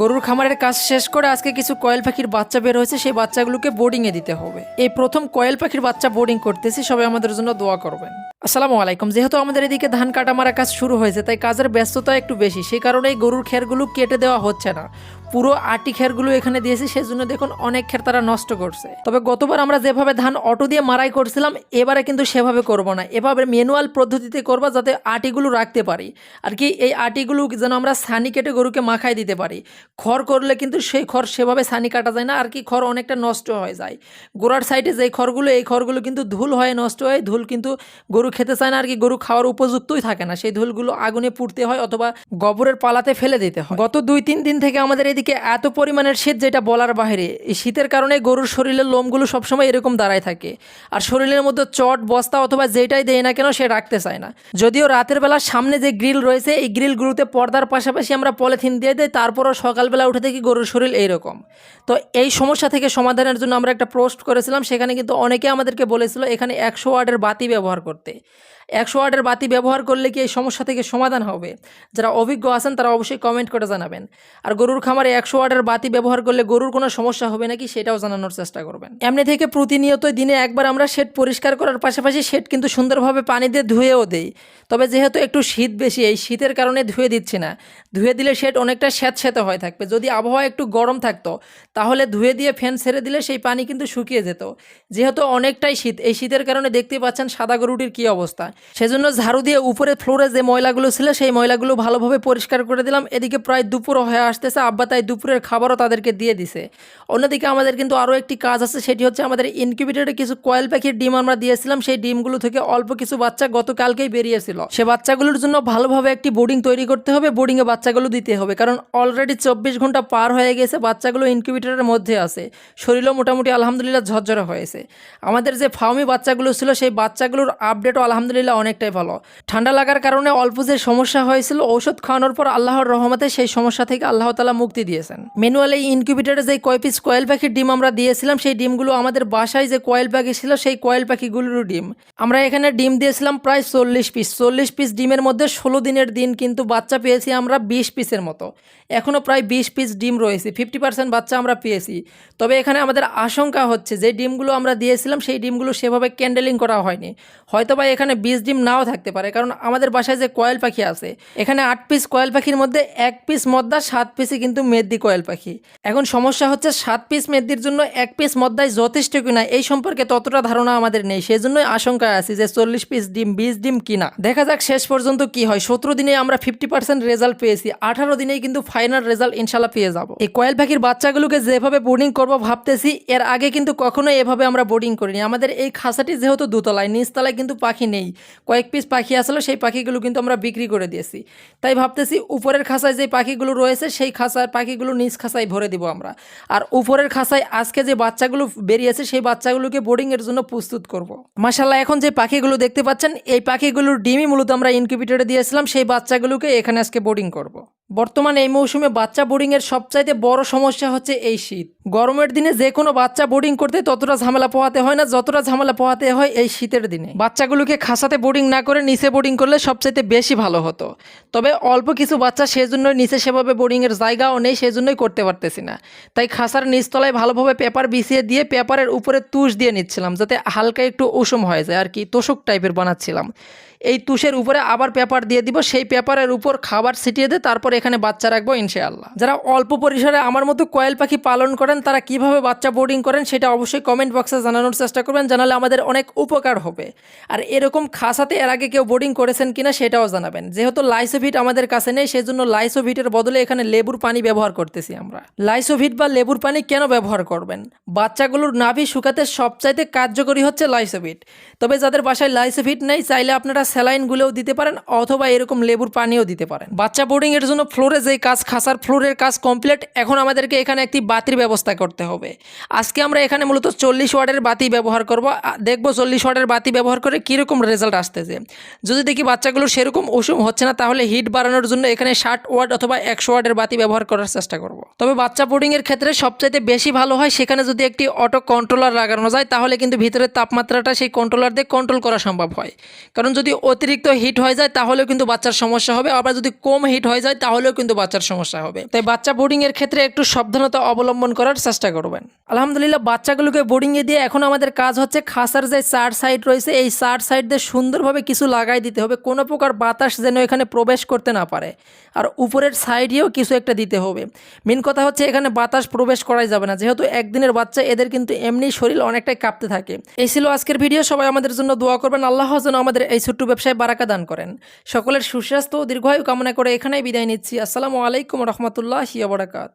গরুর খামারের কাজ শেষ করে আজকে কিছু কয়েল পাখির বাচ্চা বের হয়েছে, সেই বাচ্চাগুলোকে বোর্ডিংয়ে দিতে হবে। এই প্রথম কয়েল পাখির বাচ্চা বোর্ডিং করতেছি, সবাই আমাদের জন্য দোয়া করবেন। আসসালামু আলাইকুম। যেহেতু আমাদের এদিকে ধান কাটা মারা কাজ শুরু হয়েছে, তাই কাজের ব্যস্ততা একটু বেশি, সেই কারণে গরুর খেরগুলো কেটে দেওয়া হচ্ছে না। পুরো আটি খেরগুলো এখানে দিয়েছি, সেজন্য দেখুন অনেক খের তারা নষ্ট করছে। তবে গতবার আমরা যেভাবে ধান অটো দিয়ে মারাই করছিলাম, এবারে কিন্তু সেভাবে করব না। এভাবে ম্যানুয়াল পদ্ধতিতে করব যাতে আটিগুলো রাখতে পারি। আর কি এই আটিগুলো যেন আমরা সানি কেটে গরুকে মাখাই দিতে পারি। খড় করলে কিন্তু সেই খড় সেভাবে সানি কাটা যায় না, আর কি খড় অনেকটা নষ্ট হয়ে যায়। গোড়ার সাইডে যে খড়গুলো, এই খড়গুলো কিন্তু ধুল হয়ে নষ্ট হয় ধুল কিন্তু গরু খেতে চায় না, আর কি গরু খাওয়ার উপযুক্তই থাকে না। সেই ধুলগুলো আগুনে পুড়তে হয় অথবা গোবরের পালাতে ফেলে দিতে হয়। গত দুই তিন দিন থেকে আমাদের এদিকে এত পরিমাণের শীত যেটা বলার বাইরে এই শীতের কারণে গরুর শরীরের লোমগুলো সবসময় এরকম দাঁড়ায় থাকে। আর শরীরের মধ্যে চট, বস্তা অথবা যেটাই দেয় না কেন সে রাখতে চায় না। যদিও রাতের বেলা সামনে যে গ্রিল রয়েছে, এই গ্রিলগুলোতে পর্দার পাশাপাশি আমরা পলিথিন দিয়ে দিই, তারপরও সকালবেলা উঠে দেখি গরুর শরীর এইরকম। তো এই সমস্যা থেকে সমাধানের জন্য আমরা একটা পোস্ট করেছিলাম, সেখানে কিন্তু অনেকে আমাদেরকে বলেছিল এখানে একশো ওয়াটের বাতি ব্যবহার করতে। একশো ওয়াটের বাতি ব্যবহার করলে কি এই সমস্যা থেকে সমাধান হবে? যারা অভিজ্ঞ আছেন, তারা অবশ্যই কমেন্ট করে জানাবেন। আর গরুর খামারে একশো ওয়াটের বাতি ব্যবহার করলে গরুর কোনো সমস্যা হবে নাকি সেটাও জানানোর চেষ্টা করবেন। এমনি থেকে প্রতিনিয়ত দিনে একবার আমরা শেড পরিষ্কার করার পাশাপাশি শেড কিন্তু সুন্দরভাবে পানি দিয়ে ধুয়েও দেই। তবে যেহেতু একটু শীত বেশি, এই শীতের কারণে ধুয়ে দিচ্ছি না। ধুয়ে দিলে শেড অনেকটা স্যাঁতস্যাঁতে হয়ে থাকবে। যদি আবহাওয়া একটু গরম থাকতো, তাহলে ধুয়ে দিয়ে ফ্যান ছেড়ে দিলে সেই পানি কিন্তু শুকিয়ে যেত। যেহেতু অনেকটাই শীত, এই শীতের কারণে দেখতে পাচ্ছেন সাদা গরুটির কী অবস্থা। সেজন্য ঝাড়ু দিয়ে উপরে ফ্লোরে যে ময়লাগুলো ছিল, সেই ময়লাগুলো ভালোভাবে পরিষ্কার করে দিলাম। এদিকে প্রায় দুপুর হয়ে আসতেছে। আব্বা তাই দুপুরের খাবারও তাদেরকে দিয়ে দিছে। অন্যদিকে আমাদের কিন্তু আরও একটি কাজ আছে, সেটি হচ্ছে আমাদের ইনকিউবেটরে কিছু কয়েল পাখির ডিম আমরা দিয়েছিলাম। সেই ডিমগুলো থেকে অল্প কিছু বাচ্চা গতকালকেই বেরিয়েছিল। সে বাচ্চাগুলোর জন্য ভালোভাবে একটি বোর্ডিং তৈরি করতে হবে। বোর্ডিংয়ে বাচ্চাগুলো দিতে হবে। কারণ অলরেডি চব্বিশ ঘণ্টা পার হয়ে গেছে, বাচ্চাগুলো ইনকিউবেটরের মধ্যে আছে। শরীরও মোটামুটি আলহামদুলিল্লাহ ঝরঝরা হয়েছে। আমাদের যে ফার্মি বাচ্চাগুলো ছিল, সেই বাচ্চাগুলোর আপডেটও আলহামদুলিল্লাহ অনেকটাই ভালো। ঠান্ডা লাগার কারণে অল্প যে সমস্যা হয়েছিল, ঔষধ খাওয়ানোর পর আল্লাহর রহমতে সেই সমস্যা থেকে আল্লাহ তালা মুক্তি দিয়েছেন। ম্যানুয়াল ইনকিউবেটরে যে কয় পিস কয়েল পাখির ডিম আমরা দিয়েছিলাম, সেই ডিমগুলো আমাদের বাসায় যে কয়েল পাখি ছিল, সেই কয়েল পাখিগুলোর ডিম। আমরা এখানে ডিম দিয়েছিলাম প্রায় চল্লিশ পিস চল্লিশ পিস ডিমের মধ্যে ষোলো দিনের দিন কিন্তু বাচ্চা পেয়েছি আমরা বিশ পিসের মতো। এখনও প্রায় বিশ পিস ডিম রয়েছে ফিফটি পার্সেন্ট বাচ্চা আমরা পেয়েছি। তবে এখানে আমাদের আশঙ্কা হচ্ছে যে ডিমগুলো আমরা দিয়েছিলাম, সেই ডিমগুলো সেভাবে ক্যান্ডেলিং করা হয়নি। হয়তো বা এখানে বিশ ডিম নাও থাকতে পারে। কারণ আমাদের বাসায় যে কয়েল পাখি আছে, এখানে আট পিস কয়েল পাখির মধ্যে এক পিস মদ্দা, সাত পিসই কিন্তু মেদ্দি কয়েল পাখি। এখন সমস্যা হচ্ছে সাত পিস মেদ্দির জন্য এক পিস মদ্দায় যথেষ্ট কিনা, এই সম্পর্কে ততটা ধারণা আমাদের নেই। সেই জন্যই আশঙ্কায় আছি যে চল্লিশ পিস ডিম, বিশ ডিম কিনা। দেখা যাক শেষ পর্যন্ত কি হয়। সতেরো দিনে আমরা ফিফটি পার্সেন্ট রেজাল্ট পেয়েছি, আঠারো দিনেই কিন্তু ফাইনাল রেজাল্ট ইনশাল্লাহ পেয়ে যাব। এই কয়েল পাখির বাচ্চাগুলোকে যেভাবে বোর্ডিং করব ভাবতেছি, এর আগে কিন্তু কখনোই এভাবে আমরা বোর্ডিং করিনি। আমাদের এই খাসাটি যেহেতু দুতলায়, নিচতলায় কিন্তু পাখি নেই। কয়েক পিস পাখি আসলো, সেই পাখিগুলো কিন্তু আমরা বিক্রি করে দিয়েছি। তাই ভাবতেছি উপরের খাঁচায় যে পাখিগুলো রয়েছে, সেই খাঁচার পাখিগুলো নিজ খাঁচায় ভরে দিব আমরা। আর উপরের খাঁচায় আজকে যে বাচ্চাগুলো বেরিয়েছে, সেই বাচ্চাগুলোকে বোর্ডিংয়ের জন্য প্রস্তুত করব। মাসাল্লাহ এখন যে পাখিগুলো দেখতে পাচ্ছেন, এই পাখিগুলোর ডিমই মূলত আমরা ইনকিউবেটরে দিয়েছিলাম, সেই বাচ্চাগুলোকে এখানে আজকে বোর্ডিং করব। বর্তমানে এই মৌসুমে বাচ্চা বোর্ডিংয়ের সবচাইতে বড় সমস্যা হচ্ছে এই শীত। গরমের দিনে যে কোনো বাচ্চা বোর্ডিং করতে ততটা ঝামেলা পোহাতে হয় না, যতটা ঝামেলা পোহাতে হয় এই শীতের দিনে। বাচ্চাগুলোকে খাসাতে বোর্ডিং না করে নিচে বোর্ডিং করলে সবচাইতে বেশি ভালো হতো। তবে অল্প কিছু বাচ্চা সেজন্যই নিচে সেভাবে বোর্ডিংয়ের জায়গাও নেই, সেজন্যই করতে পারতেছি না। তাই খাসার নিচতলায় ভালোভাবে পেপার বিছিয়ে দিয়ে পেপারের উপরে তুষ দিয়ে নিচ্ছিলাম, যাতে হালকা একটু উষুম হয়ে যায় আর কি, তোষক টাইপের বানাচ্ছিলাম। এই তুষের উপরে আবার পেপার দিয়ে দিব, সেই পেপারের উপর খাবার ছিটিয়ে দিয়ে তারপর এখানে বাচ্চা রাখব ইনশাআল্লাহ। যারা অল্প পরিসরে আমার মতো কয়েল পাখি পালন করেন, তারা কীভাবে বাচ্চা বোর্ডিং করেন সেটা অবশ্যই কমেন্ট বক্সে জানানোর চেষ্টা করবেন, জানালে আমাদের অনেক উপকার হবে। আর এরকম খাসাতে এর আগে কেউ বোর্ডিং করেছেন কিনা সেটাও জানাবেন। যেহেতু লাইসোভিট আমাদের কাছে নেই সেজন্য লাইসোভিটের বদলে এখানে লেবুর পানি ব্যবহার করতেছি আমরা। লাইসোভিট বা লেবুর পানি কেন ব্যবহার করবেন? বাচ্চাগুলোর নাভি শুকাতে সবচাইতে কার্যকরী হচ্ছে লাইসোভিট তবে যাদের বাসায় লাইসোভিট নেই, চাইলে আপনারা স্যালাইনগুলোও দিতে পারেন অথবা এরকম লেবুর পানিও দিতে পারেন। বাচ্চা বোর্ডিং এর জন্য ফ্লোরে যেই কাজ, খাসার ফ্লোরের কাজ কমপ্লিট এখন আমাদেরকে এখানে একটি বাতির ব্যবস্থা করতে হবে। আজকে আমরা এখানে মূলত চল্লিশ ওয়াটের বাতি ব্যবহার করব। দেখব চল্লিশ ওয়াটের বাতি ব্যবহার করে কীরকম রেজাল্ট আসতেছে। যদি দেখি বাচ্চাগুলো সেরকম উষুম হচ্ছে না, তাহলে হিট বাড়ানোর জন্য এখানে ষাট ওয়াট অথবা একশো ওয়াটের বাতি ব্যবহার করার চেষ্টা করব। তবে বাচ্চা বোর্ডিং এর ক্ষেত্রে সবচাইতে বেশি ভালো হয় সেখানে যদি একটি অটো কন্ট্রোলার লাগানো যায়, তাহলে কিন্তু ভিতরের তাপমাত্রাটা সেই কন্ট্রোলার দিয়ে কন্ট্রোল করা সম্ভব হয়। কারণ যদি অতিরিক্ত হিট হয়ে যায়, তাহলেও কিন্তু বাচ্চার সমস্যা হবে। আবার যদি কম হিট হয়ে যায়, তাহলেও কিন্তু বাচ্চার সমস্যা হবে। তাই বাচ্চা বোর্ডিং এর ক্ষেত্রে একটু সাবধানতা অবলম্বন করার চেষ্টা করবেন। আলহামদুলিল্লাহ, বাচ্চাগুলোকে বোর্ডিং এ দিয়ে এখন আমাদের কাজ হচ্ছে খাসার যে চার সাইড রয়েছে, এই চার সাইড দিয়ে সুন্দরভাবে কিছু লাগাই দিতে হবে। কোনো প্রকার বাতাস যেন এখানে প্রবেশ করতে না পারে। আর উপরের সাইডেও কিছু একটা দিতে হবে। মেন কথা হচ্ছে এখানে বাতাস প্রবেশ করাই যাবে না। যেহেতু একদিনের বাচ্চা, এদের কিন্তু এমনি শরীর অনেকটাই কাঁপতে থাকে। এই ছিল আজকের ভিডিও সবাই আমাদের জন্য দোয়া করবেন। আল্লাহ যেন আমাদের এই ছোট্ট ব্যবসায় বারাকা দান করেন। সকলের সুস্বাস্থ্য ও দীর্ঘায়ু কামনা করে এখানেই বিদায় নিচ্ছি। আসসালামু আলাইকুম রহমতুল্লাহ বারাকাত